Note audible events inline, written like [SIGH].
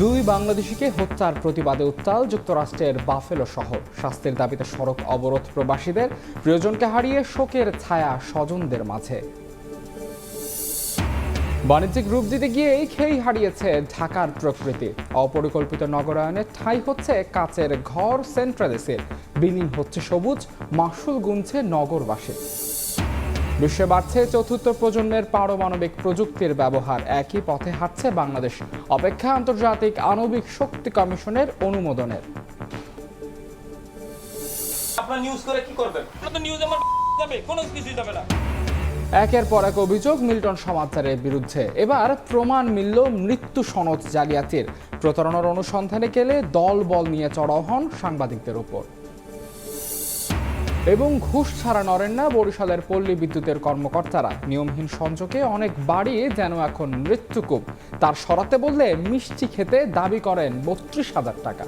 দুই বাংলাদেশিকে হত্যার প্রতিবাদে উত্তাল যুক্তরাষ্ট্রের বাফেলো শহর। শাস্তির দাবিতে সড়ক অবরোধ প্রবাসীদের, প্রিয়জনকে হারিয়ে শোকের ছায়া স্বজনদের মাঝে। বাণিজ্যিক রূপ দিতে গিয়েই খেই হারিয়েছে ঢাকার প্রকৃতি। অপরিকল্পিত নগরায়নে ঠাঁই হচ্ছে কাচের ঘর সেন্ট্রালেসের। বিলীন হচ্ছে সবুজ মাসুল গুনছে নগরবাসী বিশ্বে বাড়ছে চতুর্থ প্রজন্মের পারমাণবিক প্রযুক্তির ব্যবহার। একই পথে হাঁটছে বাংলাদেশ। অপেক্ষা আন্তর্জাতিক আণবিক শক্তি কমিশনের অনুমোদনের। আপনার নিউজ করে কি করবেন? আপনার নিউজ আমার [LAUGHS] যাবে কোনো কিছুই যাবে না। একের পর এক অভিযোগ মিল্টন সমাচারের বিরুদ্ধে। এবার প্রমাণ মিলল মৃত্যু সনদ জালিয়াতির। প্রতারণার অনুসন্ধানে গেলে দল বল নিয়ে চড়াও হন সাংবাদিকদের উপর। এবং ঘুষ ছাড়া নরেন না বরিশালের পল্লী বিদ্যুতের কর্মকর্তারা। নিয়মহীন সংযোগে অনেক বাড়ি যেন এখন মৃত্যুকূপ। তার সরাতে বললে মিষ্টি খেতে দাবি করেন বত্রিশ হাজার টাকা।